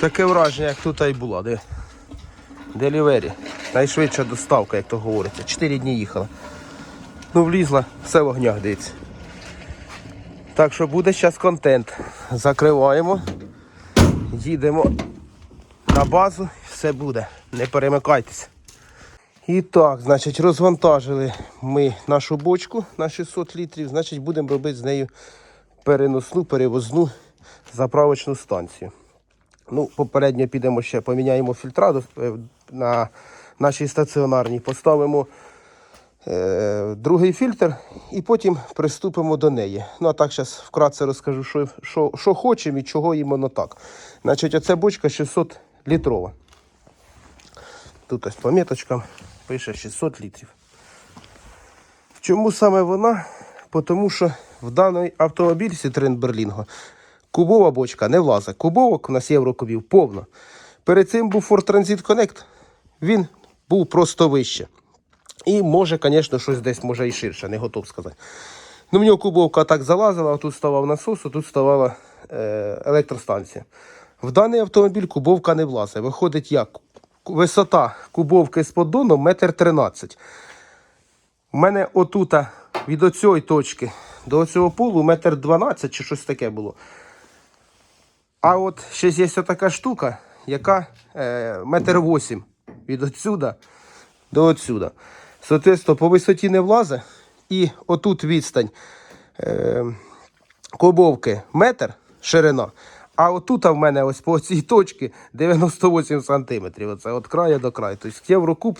Таке враження, як тут і було. Де? Делівері. Найшвидша доставка, як то говориться. Чотири дні їхала. Ну, влізла, все в огнях дивиться. Так що буде зараз контент. Закриваємо. Їдемо на базу, все буде. Не перемикайтеся. І так, значить, розвантажили ми нашу бочку на 600 літрів, значить, будемо робити з нею переносну, перевозну заправочну станцію. Ну, попередньо підемо ще, поміняємо фільтра е, на нашій стаціонарній, поставимо е, другий фільтр і потім приступимо до неї. Ну, а так зараз вкратце розкажу, що, що, що хочемо і чого іменно так. Значить, оця бочка 600 літрова. Тут ось по пише 600 літрів. Чому саме вона? Тому що в даний автомобіль Citroen Berlingo кубова бочка не влазить. Кубовок у нас єврокубів повно. Перед цим був Ford Transit Connect, він був просто вище. І може, звісно, щось десь може і ширше, не готов сказати. Ну, в нього кубовка так залазила, а тут ставав насос, а тут ставала е, електростанція. В даний автомобіль кубовка не влазить. Виходить як? Висота кубовки з поддоном метр тринадцять. У мене отута від оцієї точки до цього полу метр дванадцять чи щось таке було. А от ще є така штука, яка е, метр восім від отсюда до отсюда. Соответственно, по висоті не влазить. І отут відстань е, кобовки метр ширина. А отут в мене ось по цій точці 98 сантиметрів. Оце від краю до краю. Тобто єврокуб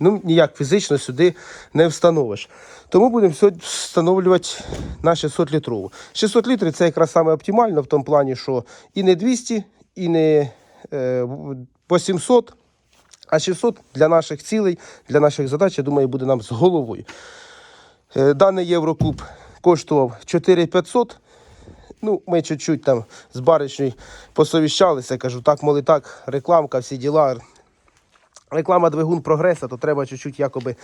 ну, ніяк фізично сюди не встановиш. Тому будемо встановлювати на 600 літрову. 600 літрів це якраз саме оптимально в тому плані, що і не 200, і не е, по 700. А 600 для наших цілей, для наших задач, я думаю, буде нам з головою. Е, Даний Єврокуб коштував 4500. Ну, ми чуть-чуть там з баришнею посовіщалися, кажу, так, моли так, рекламка, всі діла. Реклама двигун прогреса, то треба чуть-чуть якоби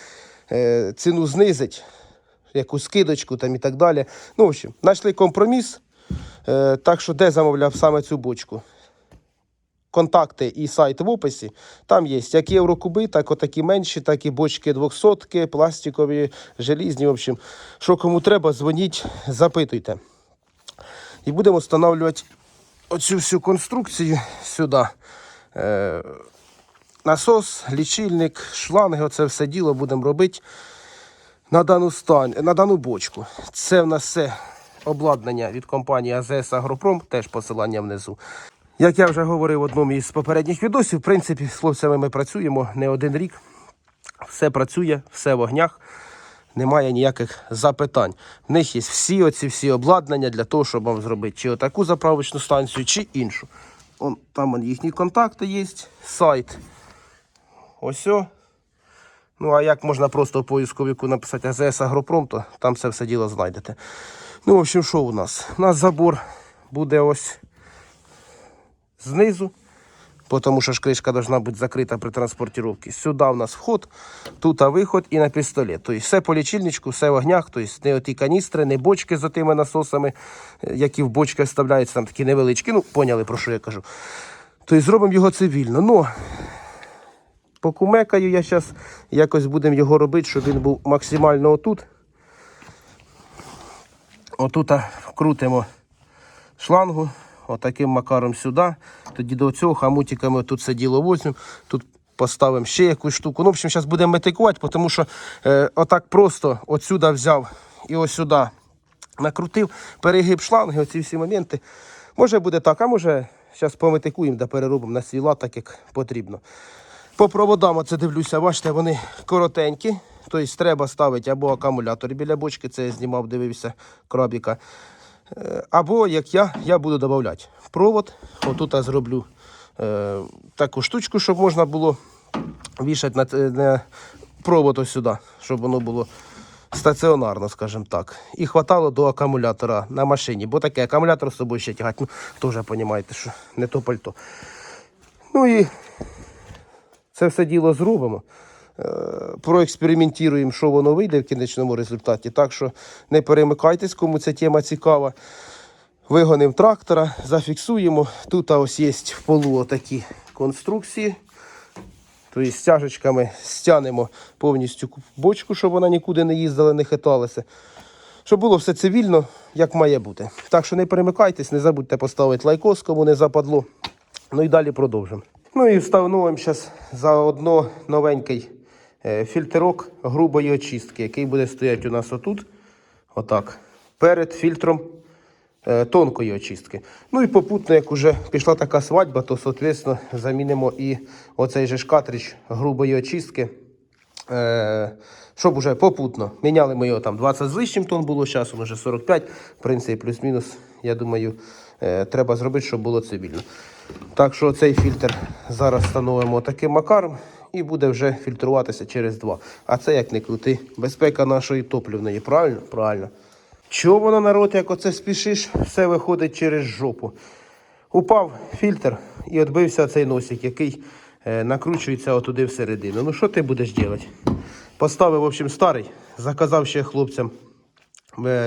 е, ціну знизити, якусь скидочку там і так далі. Ну, в общем, знайшли компроміс. Е, так що де замовляв саме цю бочку? контакти і сайт в описі. Там є як єврокуби, так отакі менші, так і бочки 200 пластикові, желізні. В общем, що кому треба, дзвоніть, запитуйте. І будемо встановлювати оцю всю конструкцію сюди. Насос, лічильник, шланги, оце все діло будемо робити на дану, стань, на дану бочку. Це в нас все обладнання від компанії АЗС Агропром, теж посилання внизу. Як я вже говорив в одному із попередніх відосів, в принципі, з хлопцями ми працюємо не один рік. Все працює, все в огнях, немає ніяких запитань. В них є всі оці всі обладнання для того, щоб вам зробити чи отаку заправочну станцію, чи іншу. Он, там їхні контакти є, сайт. Ось. Ну, а як можна просто в поисковику написати АЗС Агропром, то там це все діло знайдете. Ну, в общем, що у нас? У нас забор буде ось знизу, тому що ж кришка должна бути закрита при транспортировці. Сюди у нас вход, тут виход і на пістолет. Тобто все по лічильничку, все в огнях, тобто не оті каністри, не бочки з тими насосами, які в бочки вставляються, там такі невеличкі. Ну, поняли, про що я кажу. Тобто зробимо його цивільно. Ну, покумекаю я зараз, якось будемо його робити, щоб він був максимально отут. Отут вкрутимо шлангу, отаким макаром сюди. Тоді до цього хамутиками тут це діло возьмемо. Тут поставимо ще якусь штуку. Ну, в общем, зараз будемо метикувати, тому що е, отак просто отсюди взяв і ось сюди накрутив, перегиб шланги, оці всі моменти. Може буде так, а може зараз пометикуємо да переробимо на свій лад, так як потрібно. По проводам оце дивлюся, бачите, вони коротенькі. Тобто треба ставити або акумулятор біля бочки, це я знімав, дивився крабіка. Е, Або як я, я буду додавати провод. Отут я зроблю е, таку штучку, щоб можна було вішати на, на провод ось сюди, щоб воно було стаціонарно, скажімо так. І хватало до акумулятора на машині, бо такий акумулятор з собою ще тягати. Ну, теж розумієте, що не то пальто. Ну і це все діло зробимо. Е, Проекспериментуємо, що воно вийде в кінечному результаті. Так що не перемикайтесь, кому ця тема цікава. Вигонимо трактора, зафіксуємо. Тут ось є в полу такі конструкції. Тобто стяжечками стягнемо повністю бочку, щоб вона нікуди не їздила, не хиталася. Щоб було все цивільно, як має бути. Так що не перемикайтесь, не забудьте поставити лайкос, кому не западло. Ну і далі продовжимо. Ну і встановимо зараз заодно новенький е, фільтрок грубої очистки, який буде стояти у нас отут, отак, перед фільтром е, тонкої очистки. Ну і попутно, як вже пішла така свадьба, то, соответственно, замінимо і оцей же ж грубої очистки. Е, щоб уже попутно. Міняли ми його там 20 з лишнім тонн було, зараз вже 45. В принципі, плюс-мінус, я думаю, треба зробити, щоб було цивільно. Так що цей фільтр зараз встановимо таким макаром і буде вже фільтруватися через два. А це як не крути, безпека нашої топлівної, правильно? Правильно. Чого воно народ, як оце спішиш, все виходить через жопу. Упав фільтр і відбився цей носик, який е, накручується отуди всередину. Ну що ти будеш робити? Поставив, в общем, старий, заказав ще хлопцям е,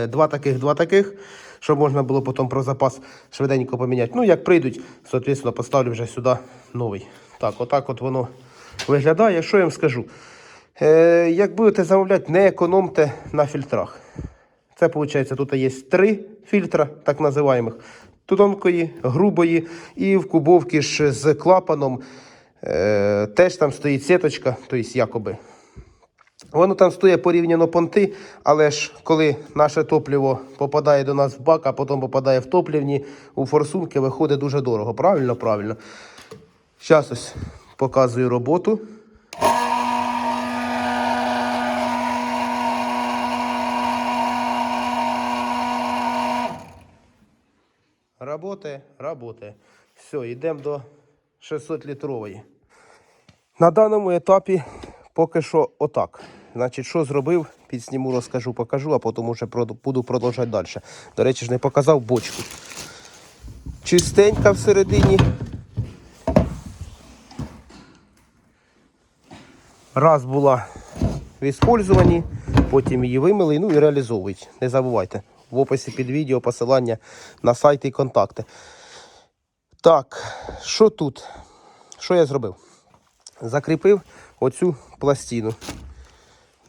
два таких, два таких, щоб можна було потім про запас швиденько поміняти. Ну, як прийдуть, соответственно, поставлю вже сюди новий. Так, отак от воно виглядає. Що я вам скажу? Е, як будете замовляти, не економте на фільтрах. Це виходить, тут є три фільтра, так називаємих. Тонкої, грубої і в кубовці ж з клапаном. Е, теж там стоїть сіточка, тобто якоби. Воно там стоїть порівняно понти, але ж коли наше топливо попадає до нас в бак, а потім попадає в топлівні, у форсунки виходить дуже дорого. Правильно? Правильно. Зараз ось показую роботу. Работає, работає. Все, йдемо до 600 літрової. На даному етапі поки що отак. Значить, що зробив, підсніму, розкажу, покажу, а потім вже буду продовжувати далі. До речі, ж не показав бочку. Чистенька всередині. Раз була в іспользуванні, потім її вимили, ну і реалізовують. Не забувайте. В описі під відео посилання на сайт і контакти. Так, що тут? Що я зробив? Закріпив оцю пластину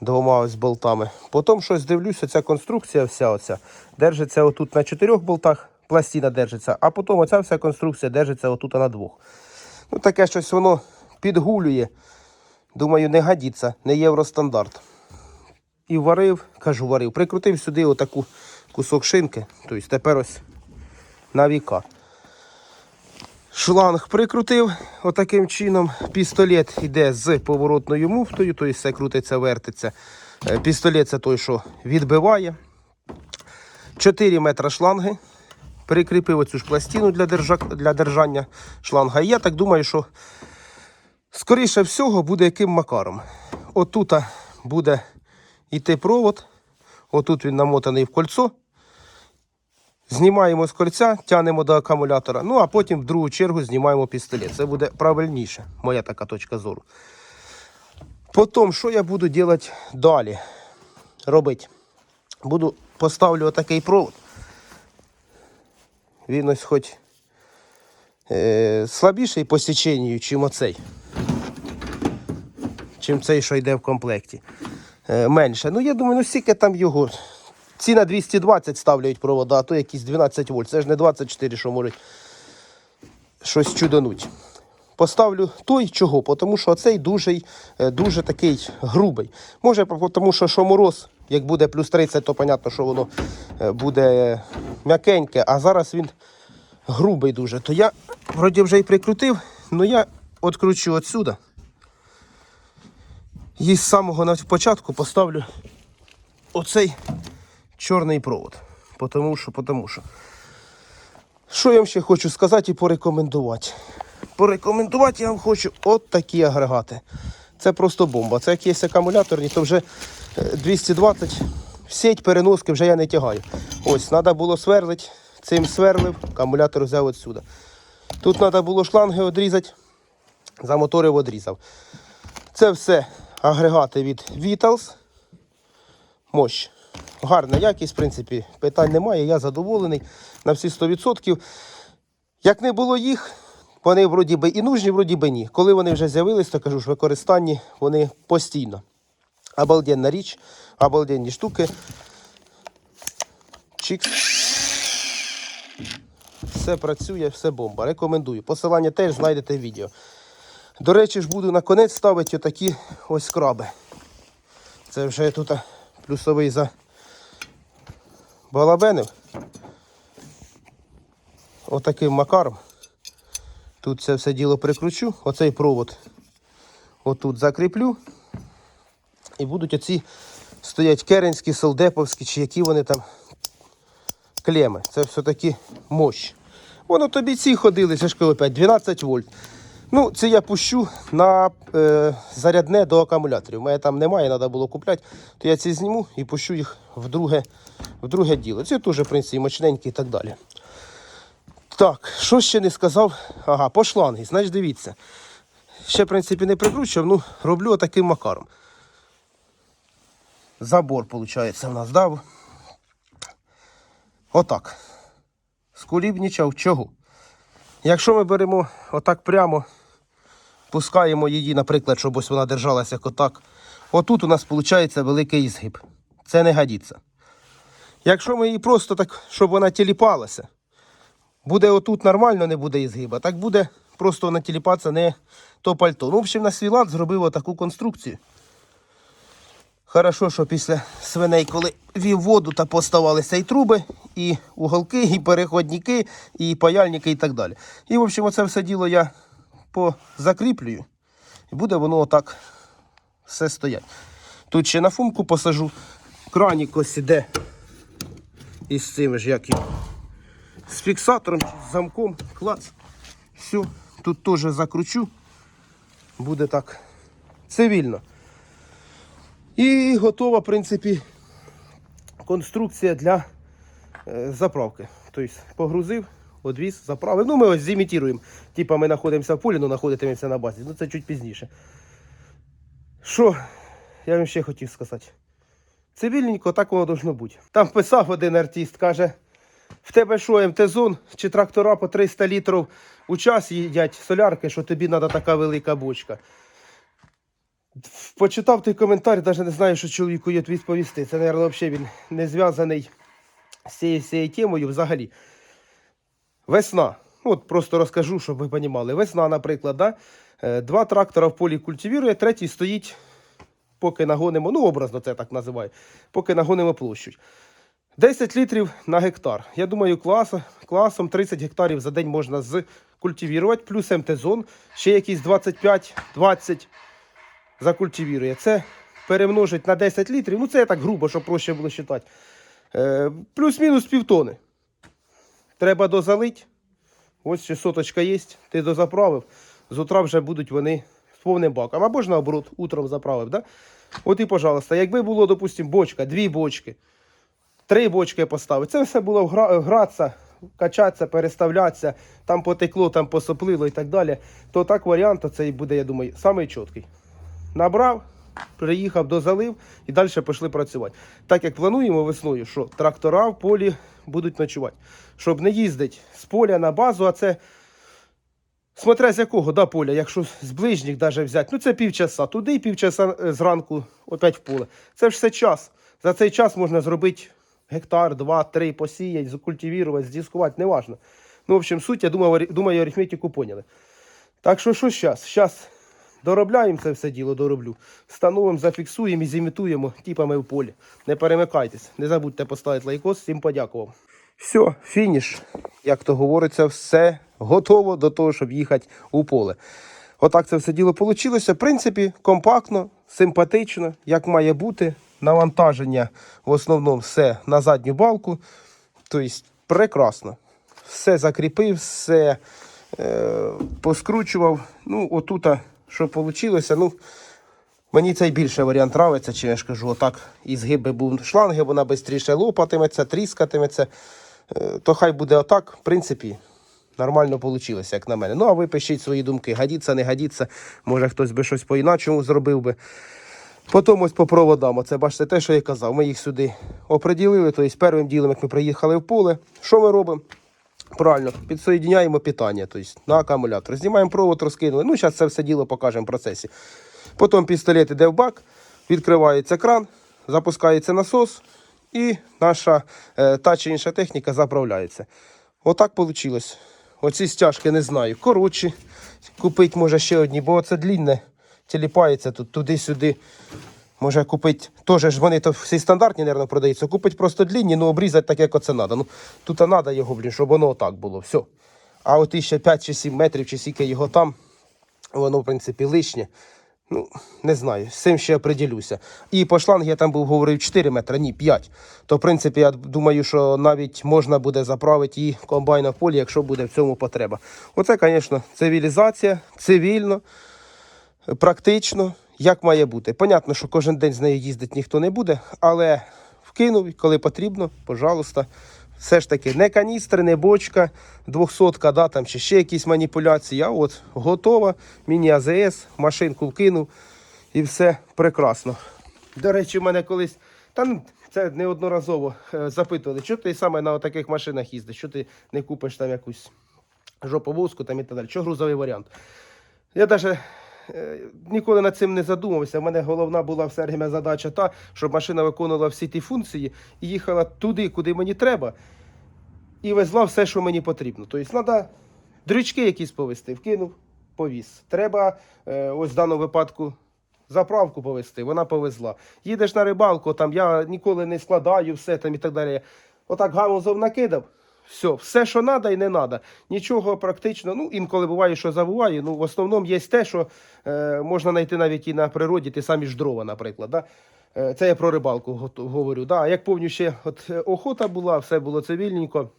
двома ось болтами. Потім щось дивлюся, ця конструкція вся оця держиться отут на чотирьох болтах, пластина держиться, а потім оця вся конструкція держиться отут на двох. Ну, таке щось воно підгулює. Думаю, не годиться, не євростандарт. І варив, кажу, варив, прикрутив сюди отаку кусок шинки, тобто тепер ось на віка. Шланг прикрутив отаким чином. Пістолет йде з поворотною муфтою, тобто все крутиться, вертиться. Е, Пістолет це той, що відбиває. 4 метри шланги. Прикріпив оцю ж пластину для, держа... для держання шланга. І я так думаю, що скоріше всього буде яким макаром. Отут буде йти провод. Отут він намотаний в кольцо. Знімаємо з кольця, тягнемо до акумулятора. Ну а потім в другу чергу знімаємо пістолет. Це буде правильніше, моя така точка зору. Потім, що я буду робити далі? Робити. Буду поставлю отакий провод. Він ось хоч е, слабіший по січенню, чим оцей. Чим цей, що йде в комплекті. Е, менше. Ну, я думаю, ну скільки там його. Ці на 220 ставляють провода, а то якісь 12 вольт. Це ж не 24, що можуть щось чудонуть. Поставлю той чого, тому що цей дуже, е, дуже такий грубий. Може, тому що що мороз, як буде плюс 30, то зрозуміло, що воно е, буде м'якеньке, а зараз він грубий дуже. То я вроді вже і прикрутив, але я відкручу отсюда. І з самого початку поставлю оцей чорний провод. Потому що, потому що. Що я вам ще хочу сказати і порекомендувати? Порекомендувати я вам хочу от такі агрегати. Це просто бомба. Це як є акумуляторні, то вже е, 220 в сеть переноски вже я не тягаю. Ось, треба було сверлити, цим сверлив, акумулятор взяв отсюди. Тут треба було шланги відрізати, замоторив, відрізав. Це все агрегати від Vitals. Мощ. Гарна якість, в принципі, питань немає. Я задоволений на всі 100%. Як не було їх, вони вроді би і нужні, вроді би ні. Коли вони вже з'явились, то кажу ж, використанні вони постійно. Обалденна річ, обалденні штуки. Чікс. Все працює, все бомба. Рекомендую. Посилання теж знайдете в відео. До речі, ж буду на конець ставити отакі ось краби. Це вже тут плюсовий за балабенив. Отаким макаром. Тут це все діло прикручу, оцей провод отут закріплю. І будуть оці стоять керенські, солдеповські, чи які вони там клеми. Це все-таки мощ. Воно тобі ці ходили, ще ж кажу, опять 12 вольт. Ну, це я пущу на е, зарядне до акумуляторів. У мене там немає, треба було купляти. То я ці зніму і пущу їх в друге, в друге діло. Це теж, в принципі, мощненькі і так далі. Так, що ще не сказав? Ага, по шланги. Значить, дивіться. Ще, в принципі, не прикручував, ну, роблю отаким макаром. Забор, виходить, в нас дав. Отак. Скулібнічав чого? Якщо ми беремо отак прямо, пускаємо її, наприклад, щоб ось вона держалася отак. Отут у нас виходить великий згиб. Це не годиться. Якщо ми її просто так, щоб вона тіліпалася, буде отут нормально, не буде ізгиба. Так буде просто вона тіліпатися не то пальто. Ну, в общем, на свій лад зробив отаку конструкцію. Хорошо, що після свиней, коли вів воду, та поставалися і труби, і уголки, і переходники, і паяльники, і так далі. І, в общем, оце все діло я позакріплюю, і буде воно отак все стоять. Тут ще на фумку посажу. Кранік ось іде із цим ж як і з фіксатором, з замком, клац. Все, тут теж закручу. Буде так цивільно. І готова, в принципі, конструкція для е, заправки. Тобто погрузив, одвіз, заправив. Ну, ми ось зімітуємо. Типа ми знаходимося в полі, але знаходитимемося на базі. Ну це чуть пізніше. Що я вам ще хотів сказати? Цивільненько так воно должно бути. Там писав один артист, каже, в тебе що, МТ-зон чи трактора по 300 літрів у час їдять солярки, що тобі треба така велика бочка. Почитав той коментар, навіть не знаю, що чоловіку є відповісти. Це, мабуть, взагалі він не зв'язаний з цією, з цією темою взагалі. Весна. От просто розкажу, щоб ви розуміли. Весна, наприклад, да? Е, два трактора в полі культивірує, третій стоїть, поки нагонимо, ну, образно це так називаю, поки нагонимо площу. 10 літрів на гектар. Я думаю, клас, класом 30 гектарів за день можна закультивірувати, плюс МТ-зон, ще якісь 25-20 закультивірує. Це перемножить на 10 літрів. Ну, це я так грубо, щоб проще було вважати. Е, плюс-мінус півтони. Треба дозалити. Ось ще соточка є, ти дозаправив. З утра вже будуть вони з повним баком. Або ж наоборот, утром заправив. Да? От і, пожалуйста, якби було, допустимо, бочка, дві бочки, три бочки поставити, це все було гра- гратися, качатися, переставлятися, там потекло, там посоплило і так далі. То так варіант, цей буде, я думаю, самий. Набрав, приїхав, дозалив і далі пішли працювати. Так як плануємо весною, що трактора в полі будуть ночувати. Щоб не їздити з поля на базу, а це. Смотря з якого да, поля, якщо з ближніх даже взяти, ну це півчаса туди і півчаса е, зранку опять в поле. Це ж все час. За цей час можна зробити гектар, два, три, посіяти, закультивувати, здіскувати, неважно. Ну, в общем, суть, я думаю, думаю, арифметику поняли. Так що що зараз? Зараз доробляємо це все діло, дороблю. Встановимо, зафіксуємо і зімітуємо типами в полі. Не перемикайтесь. Не забудьте поставити лайкос. Всім подякував. Все, фініш. Як то говориться, все готово до того, щоб їхати у поле. Отак це все діло вийшло. В принципі, компактно, симпатично, як має бути. Навантаження в основному все на задню балку. Тобто, прекрасно. Все закріпив, все е, поскручував. Ну, отута, що вийшло, ну, мені цей більше варіант нравиться, чи я ж кажу, отак і згиб був шланги, вона швидше лопатиметься, тріскатиметься. Е, то хай буде отак, в принципі, нормально вийшло, як на мене. Ну, а ви пишіть свої думки, годиться, не годиться, може хтось би щось по-іначому зробив би. Потім ось по проводам, оце бачите те, що я казав. Ми їх сюди оприділили. Тобто першим ділом, як ми приїхали в поле, що ми робимо? Правильно, підсоєдняємо питання, тобто на акумулятор. Знімаємо провод, розкинули. Ну, зараз це все діло покажемо в процесі. Потім пістолет йде в бак, відкривається кран, запускається насос, і наша е, та чи інша техніка заправляється. Отак вийшло. Оці стяжки не знаю. Коротші. Купити може ще одні, бо це длінне, тіліпається тут туди-сюди. Може купити, теж вони то всі стандартні, мабуть, продаються. Купить просто длінні, ну обрізати так, як оце треба. Ну, тут треба його, блін, щоб воно отак було. Все. А от іще 5 чи 7 метрів, чи скільки його там, воно, в принципі, лишнє. Ну, не знаю, з цим ще оприділюся. І по шлангу я там був говорив 4 метри, ні, 5. То, в принципі, я думаю, що навіть можна буде заправити і комбайна в полі, якщо буде в цьому потреба. Оце, звісно, цивілізація, цивільно, практично, як має бути. Понятно, що кожен день з нею їздити ніхто не буде, але вкинув, коли потрібно, пожалуйста. Все ж таки, не каністри, не бочка, 200 да, там чи ще якісь маніпуляції. А от готова, міні-АЗС, машинку вкинув і все прекрасно. До речі, в мене колись, та це неодноразово е, запитували, що ти саме на таких машинах їздиш, що ти не купиш там якусь жоповозку там і так далі. Що грузовий варіант? Я навіть ніколи над цим не задумався. У мене головна була все время задача та, щоб машина виконувала всі ті функції і їхала туди, куди мені треба, і везла все, що мені потрібно. Тобто, треба дрючки якісь повезти, вкинув, повіз. Треба, е, ось в даному випадку, заправку повезти, вона повезла. Їдеш на рибалку, там я ніколи не складаю все там і так далі. Отак гамузов накидав. Все, все, що треба і не треба. Нічого практично. Ну, інколи буває, що забуваю. Ну, в основному є те, що е, можна знайти навіть і на природі, ті самі ж дрова, наприклад. Да? Е, це я про рибалку говорю. Да? А як повню ще от, е, охота була, все було цивільненько,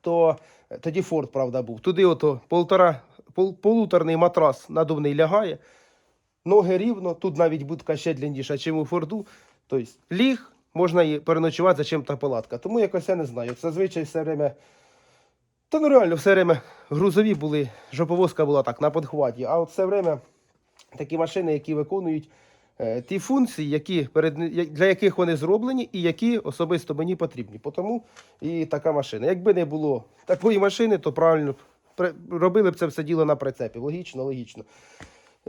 то е, тоді форт, правда, був. Туди ото полтора, пол, полуторний матрас надувний лягає, ноги рівно, тут навіть будка ще длинніша, чим у форду. Тобто ліг, можна і переночувати, зачем та палатка. Тому якось я не знаю. Зазвичай все время. Та ну реально, все время грузові були, жоповозка була так на подхваті, а от все время такі машини, які виконують е, ті функції, які перед, для яких вони зроблені, і які особисто мені потрібні. Тому і така машина. Якби не було такої машини, то правильно робили б це все діло на прицепі. Логічно, логічно.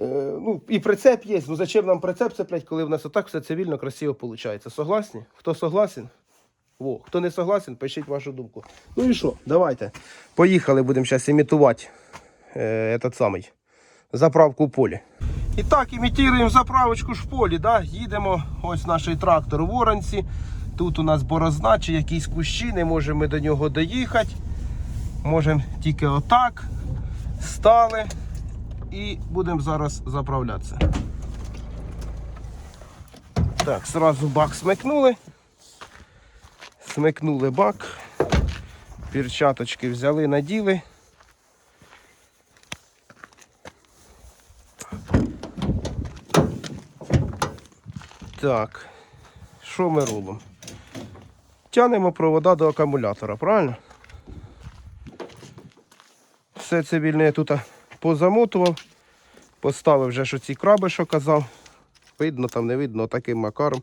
Е, ну, і прицеп є. Ну зачем нам прицеп цеплять, коли в нас отак все цивільно, красиво виходить. Согласні? Хто согласен? Во, хто не согласен, пишіть вашу думку. Ну і що, давайте. Поїхали, будемо зараз імітувати е, этот самий, заправку в полі. І так, імітуємо заправочку ж в полі. Да? Їдемо, ось наш трактор у Воронці. Тут у нас борозна чи якісь кущі, не можемо ми до нього доїхати. Можемо тільки отак. Стали і будемо зараз заправлятися. Так, зразу бак смикнули. Смикнули бак. Перчаточки взяли, наділи. Так, що ми робимо? Тянемо провода до акумулятора, правильно? Все цивільне тут позамотував. Поставив вже що ці краби, що казав. Видно там, не видно, таким макаром.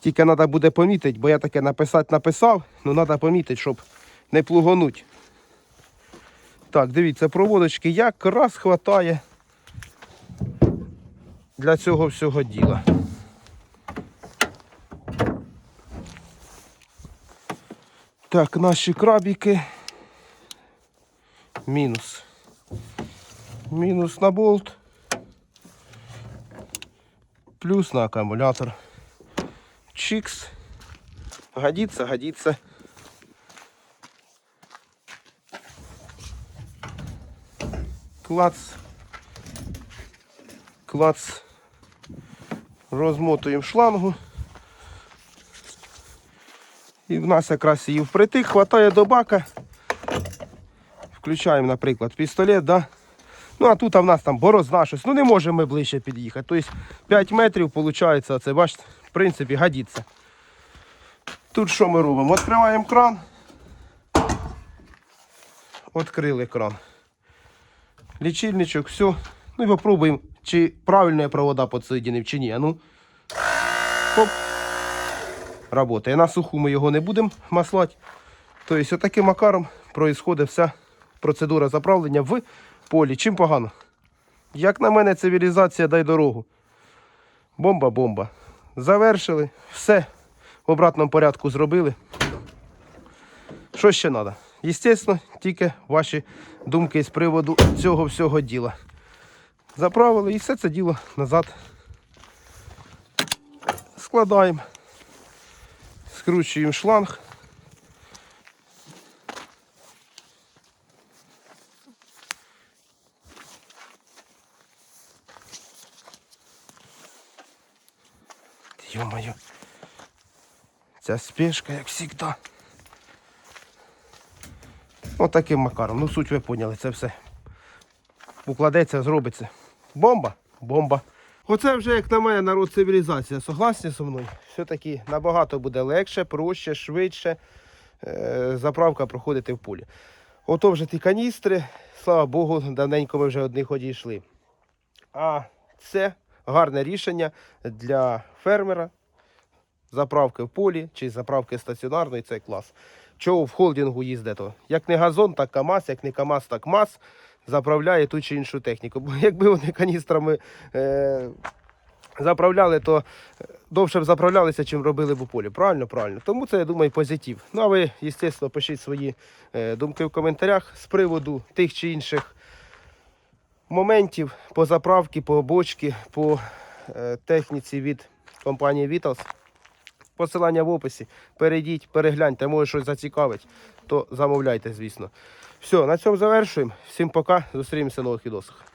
Тільки треба буде помітити, бо я таке написати написав, але треба помітити, щоб не плугонуть. Так, дивіться, проводочки якраз хватає для цього всього діла. Так, наші крабіки. Мінус. Мінус на болт. Плюс на аккумулятор. Чикс. Годится, годится. Клац. Клац. Розмотуємо шлангу. І в нас якраз її впритик, хватає до бака. Включаємо, наприклад, пістолет, да? Ну, а тут а в нас там борозна щось. Ну не можемо ми ближче під'їхати. Тобто 5 метрів, виходить, це бачите, в принципі, годиться. Тут що ми робимо? Відкриваємо кран. Відкрили кран. Лічильничок, все. Ну і попробуємо, чи правильно я провода підсоєдинив, чи ні. А Ну, Хоп. Работає. На суху ми його не будемо маслати. Тобто, отаким макаром проїсходить вся процедура заправлення в полі. Чим погано? Як на мене, цивілізація дай дорогу. Бомба-бомба. Завершили. Все в обратному порядку зробили. Що ще треба? Єстественно, тільки ваші думки з приводу цього всього діла. Заправили і все це діло назад. Складаємо. Скручуємо шланг. Ё-моё. Ця спешка, як завжди. Отаким макаром. Ну, суть ви поняли, це все. Укладеться, зробиться. Бомба? Бомба. Оце вже, як на мене, народ цивілізація. Согласні зі мною? Все-таки набагато буде легше, проще, швидше е, заправка проходити в полі. Ото вже ті каністри, слава Богу, давненько ми вже одних одійшли. А це гарне рішення для фермера. Заправки в полі чи заправки стаціонарної це клас. Чого в холдингу їздить? то? Як не газон, так КАМАЗ, як не КАМАЗ, так МАЗ заправляє ту чи іншу техніку. Бо якби вони каністрами е, заправляли, то довше б заправлялися, чим робили б у полі. Правильно, правильно. Тому це, я думаю, позитив. Ну а ви, звісно, пишіть свої е, думки в коментарях з приводу тих чи інших моментів по заправці, по бочці, по е, техніці від компанії Vitals. Посилання в описі. Перейдіть, перегляньте, може щось зацікавить, то замовляйте, звісно. Все, на цьому завершуємо. Всім пока. Зустрінемося в нових відосах.